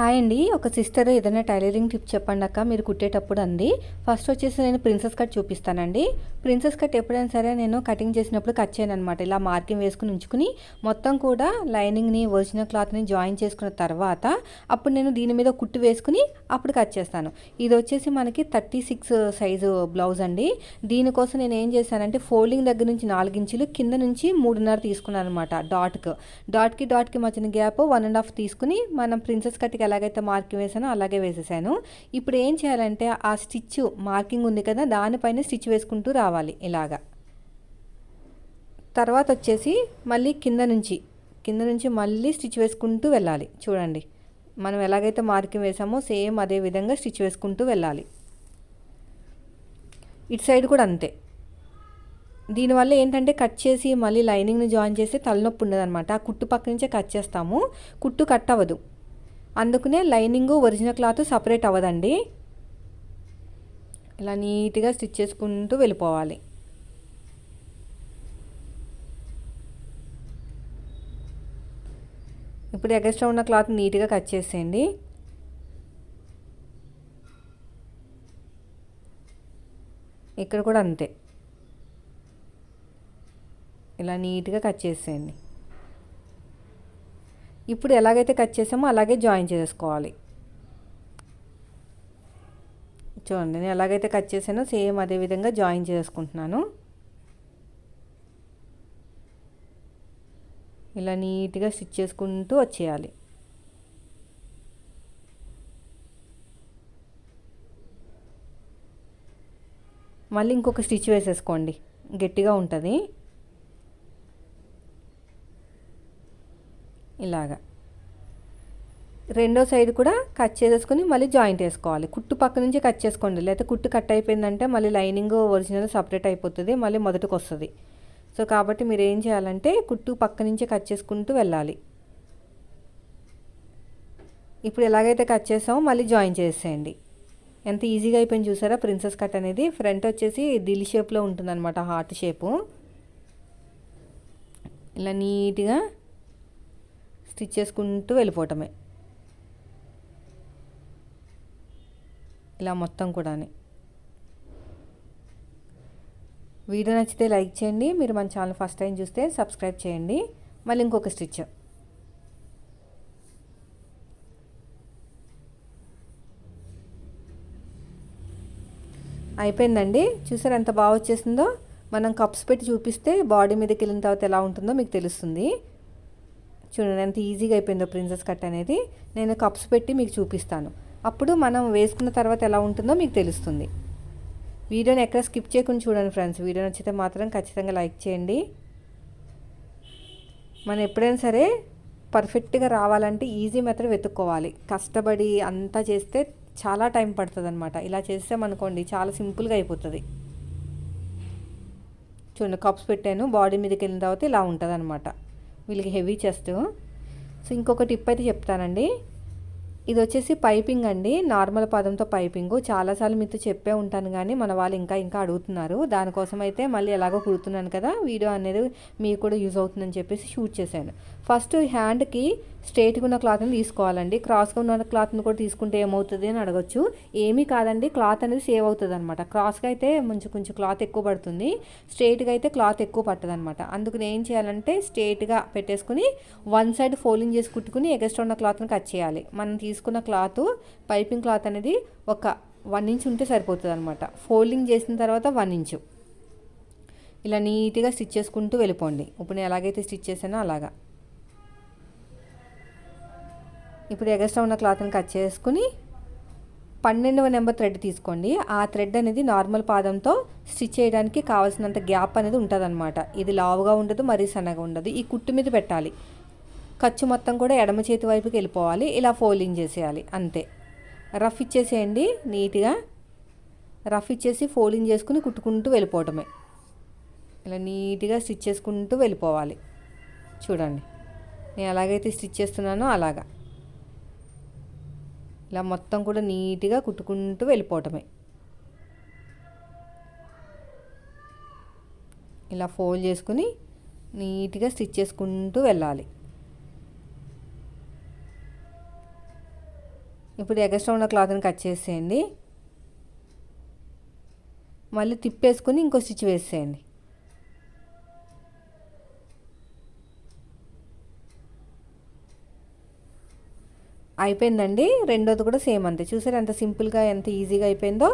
Hi అండి. ఒక sister ఏదైనా టైలరింగ్ టిప్ చెప్పండి అక్క. మీరు కుట్టేటప్పుడు అంది. ఫస్ట్ వచ్చేసి నేను ప్రిన్సెస్ కట్ చూపిస్తానండి. ప్రిన్సెస్ కట్ ఎప్పుడైనా సరే నేను కటింగ్ చేసినప్పుడు కట్ చేయను అనమాట ఇలా మార్కింగ్ వేసుకుని ఉంచుకుని మొత్తం కూడా లైనింగ్ని ఒరిజినల్ క్లాత్ని జాయిన్ చేసుకున్న తర్వాత అప్పుడు నేను దీని మీద కుట్టు వేసుకుని అప్పుడు కట్ చేస్తాను. ఇది వచ్చేసి మనకి థర్టీ సిక్స్ సైజు బ్లౌజ్ అండి. దీనికోసం నేను ఏం చేశానంటే ఫోల్డింగ్ దగ్గర నుంచి నాలుగు ఇంచులు కింద నుంచి మూడున్నర తీసుకున్నాను అనమాట డాట్కి. డాట్కి డాట్కి మధ్యన గ్యాప్ వన్ అండ్ హాఫ్ తీసుకుని మనం ప్రిన్సెస్ కట్కి ఎలాగైతే మార్కింగ్ వేసానో అలాగే వేసేసాను. ఇప్పుడు ఏం చేయాలంటే ఆ స్టిచ్ మార్కింగ్ ఉంది కదా దానిపైన స్టిచ్ వేసుకుంటూ రావాలి ఇలాగా. తర్వాత వచ్చేసి మళ్ళీ కింద నుంచి కింద నుంచి మళ్ళీ స్టిచ్ వేసుకుంటూ వెళ్ళాలి. చూడండి. మనం ఎలాగైతే మార్కింగ్ వేసామో సేమ్ అదే విధంగా స్టిచ్ వేసుకుంటూ వెళ్ళాలి. ఇటు సైడ్ కూడా అంతే. దీనివల్ల ఏంటంటే కట్ చేసి మళ్ళీ లైనింగ్ని జాయిన్ చేసి తలనొప్పి ఉండదన్నమాట. ఆ కుట్టు పక్క నుంచే కట్ చేస్తాము. కుట్టు కట్ అవ్వదు. అందుకనే లైనింగ్ ఒరిజినల్ క్లాత్ సపరేట్ అవ్వదండి. ఇలా నీట్గా స్టిచ్ చేసుకుంటూ వెళ్ళిపోవాలి. ఇప్పుడు ఎగస్ట్రా ఉన్న క్లాత్ నీట్గా కట్ చేసేయండి. ఇక్కడ కూడా అంతే. ఇలా నీట్గా కట్ చేసేయండి. ఇప్పుడు ఎలాగైతే కట్ చేసామో అలాగే జాయిన్ చేసుకోవాలి. చూడండి నేను ఎలాగైతే కట్ చేసానో సేమ్ అదే విధంగా జాయిన్ చేసుకుంటున్నాను. ఇలా నీట్గా స్టిచ్ చేసుకుంటూ వచ్చేయాలి. మళ్ళీ ఇంకొక స్టిచ్ వేసేసుకోండి. గట్టిగా ఉంటుంది. ఇలాగా. రెండో సైడ్ కూడా కట్ చేసేసుకుని మళ్ళీ జాయింట్ వేసుకోవాలి. కుట్టు పక్క నుంచి కట్ చేసుకోండి. లేకపోతే కుట్టు కట్ అయిపోయిందంటే మళ్ళీ లైనింగ్ ఒరిజినల్ సపరేట్ అయిపోతుంది. మళ్ళీ మొదటికి వస్తుంది సో కాబట్టి మీరు ఏం చేయాలంటే కుట్టు పక్క నుంచే కట్ చేసుకుంటూ వెళ్ళాలి. ఇప్పుడు ఎలాగైతే కట్ చేసామో మళ్ళీ జాయిన్ చేసేయండి. ఎంత ఈజీగా అయిపోయింది చూసారా? ప్రిన్సెస్ కట్ అనేది ఫ్రంట్ వచ్చేసి దిల్ షేప్లో ఉంటుందన్నమాట హార్ట్ షేపు. ఇలా నీట్గా స్టిచ్ చేసుకుంటూ వెళ్ళిపోవటమే. ఇలా మొత్తం కూడా వీడియో నచ్చితే లైక్ చేయండి. మీరు మన ఛానల్ ఫస్ట్ టైం చూస్తే సబ్స్క్రైబ్ చేయండి. మళ్ళీ ఇంకొక స్టిచ్. అయిపోయిందండి. చూసారు ఎంత బాగా వచ్చేసిందో? మనం కప్స్ పెట్టి చూపిస్తే బాడీ మీదకి వెళ్ళిన తర్వాత ఎలా ఉంటుందో మీకు తెలుస్తుంది. చూడండి ఎంత ఈజీగా అయిపోయిందో ప్రిన్సెస్ కట్ అనేది. నేను కప్స్ పెట్టి మీకు చూపిస్తాను. అప్పుడు మనం వేసుకున్న తర్వాత ఎలా ఉంటుందో మీకు తెలుస్తుంది. వీడియోని ఎక్కడ స్కిప్ చేయకుండా చూడండి ఫ్రెండ్స్. వీడియో నచ్చితే మాత్రం ఖచ్చితంగా లైక్ చేయండి. మనం ఎప్పుడైనా సరే పర్ఫెక్ట్గా రావాలంటే ఈజీ మెథడ్ వెతుక్కోవాలి. కష్టపడి అంతా చేస్తే చాలా టైం పడుతుంది అనమాట ఇలా చేసామనుకోండి చాలా సింపుల్గా అయిపోతుంది. చూడండి కప్స్ పెట్టాను. బాడీ మీదకి వెళ్ళిన తర్వాత ఇలా ఉంటుంది అనమాట వీళ్ళకి హెవీ చెస్ట్. సో ఇంకొక టిప్ అయితే చెప్తానండి. ఇది వచ్చేసి పైపింగ్ అండి. నార్మల్ పదంతో పైపింగ్. చాలాసార్లు మీతో చెప్పే ఉంటాను కానీ మన వాళ్ళు ఇంకా ఇంకా అడుగుతున్నారు. దానికోసం అయితే మళ్ళీ ఎలాగో కుడుతున్నాను కదా వీడియో అనేది మీకు కూడా యూజ్ అవుతుందని చెప్పేసి షూట్ చేశాను. ఫస్ట్ హ్యాండ్కి స్ట్రైట్గా ఉన్న క్లాత్ని తీసుకోవాలండి. క్రాస్గా ఉన్న క్లాత్ని కూడా తీసుకుంటే ఏమవుతుంది అని అడగచ్చు. ఏమీ కాదండి క్లాత్ అనేది సేవ్ అవుతుంది అనమాట క్రాస్గా అయితే కొంచెం కొంచెం క్లాత్ ఎక్కువ పడుతుంది. స్ట్రైట్గా అయితే క్లాత్ ఎక్కువ పట్టదు అనమాట అందుకని ఏం చేయాలంటే స్ట్రైట్గా పెట్టేసుకుని వన్ సైడ్ ఫోల్డింగ్ చేసి కుట్టుకుని ఎగస్ట్రా ఉన్న క్లాత్ని కట్ చేయాలి. మనం తీసుకున్న క్లాత్ పైపింగ్ క్లాత్ అనేది ఒక వన్ ఇంచ్ ఉంటే సరిపోతుంది అనమాట ఫోల్డింగ్ చేసిన తర్వాత వన్ ఇంచు. ఇలా నీట్గా స్టిచ్ చేసుకుంటూ వెళ్ళిపోండి. ఇప్పుడు నేను ఎలాగైతే స్టిచ్ చేసానో అలాగా. ఇప్పుడు ఎగస్ట్రా ఉన్న క్లాత్ని కట్ చేసుకుని పన్నెండవ నెంబర్ థ్రెడ్ తీసుకోండి. ఆ థ్రెడ్ అనేది నార్మల్ పాదంతో స్టిచ్ చేయడానికి కావాల్సినంత గ్యాప్ అనేది ఉంటుందన్నమాట. ఇది లావుగా ఉండదు మరీ సన్నగా ఉండదు. ఈ కుట్టు మీద పెట్టాలి. ఖర్చు మొత్తం కూడా ఎడమ చేతి వైపుకి వెళ్ళిపోవాలి. ఇలా ఫోల్డింగ్ చేసేయాలి. అంతే. రఫ్ ఇచ్చేసేయండి. నీట్గా రఫ్ ఇచ్చేసి ఫోల్డింగ్ చేసుకుని కుట్టుకుంటూ వెళ్ళిపోవటమే. ఇలా నీట్గా స్టిచ్ చేసుకుంటూ వెళ్ళిపోవాలి. చూడండి. నేను ఎలాగైతే స్టిచ్ చేస్తున్నానో అలాగా. ఇలా మొత్తం కూడా నీట్గా కుట్టుకుంటూ వెళ్ళిపోవటమే. ఇలా ఫోల్డ్ చేసుకుని నీట్గా స్టిచ్ చేసుకుంటూ వెళ్ళాలి. ఇప్పుడు ఎగస్ట్రా ఉన్న క్లాత్ని కట్ చేసేయండి. మళ్ళీ తిప్పేసుకుని ఇంకో స్టిచ్ వేసేయండి. అయిపోయిందండి. రెండోది కూడా సేమ్ అంతే. చూసారు ఎంత సింపుల్గా ఎంత ఈజీగా అయిపోయిందో?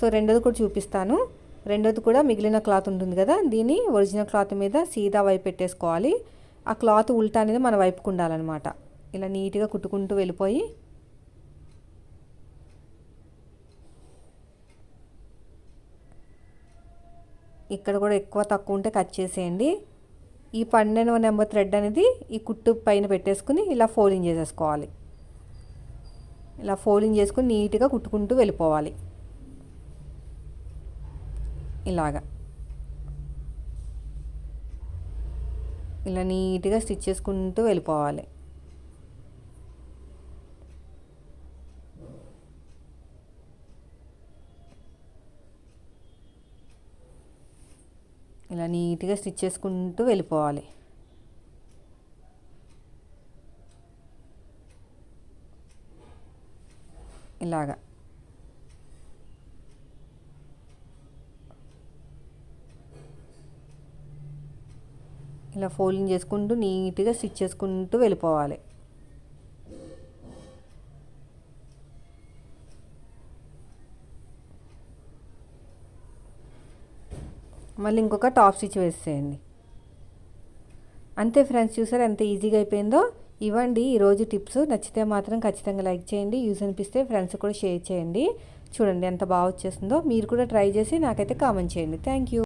సో రెండోది కూడా చూపిస్తాను. రెండోది కూడా మిగిలిన క్లాత్ ఉంటుంది కదా దీన్ని ఒరిజినల్ క్లాత్ మీద సీదా వైపు పెట్టేసుకోవాలి. ఆ క్లాత్ ఉల్టా అనేది మన వైపుకు ఉండాలన్నమాట. ఇలా నీట్గా కుట్టుకుంటూ వెళ్ళిపోయి ఇక్కడ కూడా ఎక్కువ తక్కువ ఉంటే కట్ చేసేయండి. ఈ పన్నెండవ నెంబర్ థ్రెడ్ అనేది ఈ కుట్టు పైన పెట్టేసుకుని ఇలా ఫోల్డింగ్ చేసేసుకోవాలి. ఇలా ఫోల్డింగ్ చేసుకుని నీట్గా కుట్టుకుంటూ వెళ్ళిపోవాలి. ఇలాగా. ఇలా నీట్గా స్టిచ్ చేసుకుంటూ వెళ్ళిపోవాలి. ఇలా నీట్గా స్టిచ్ చేసుకుంటూ వెళ్ళిపోవాలి. ఇలాగా. ఇలా ఫోల్డింగ్ చేసుకుంటూ నీట్గా స్టిచ్ చేసుకుంటూ వెళ్ళిపోవాలి. మళ్ళీ ఇంకొక టాప్ స్టిచ్ వేసేయండి. అంతే ఫ్రెండ్స్ చూసారు ఎంత ఈజీగా అయిపోయిందో? ఇవ్వండి ఈరోజు టిప్స్. నచ్చితే మాత్రం ఖచ్చితంగా లైక్ చేయండి. యూజ్ అనిపిస్తే ఫ్రెండ్స్ కూడా షేర్ చేయండి. చూడండి ఎంత బాగా వచ్చేస్తుందో. మీరు కూడా ట్రై చేసి నాకైతే కామెంట్ చేయండి. Thank you.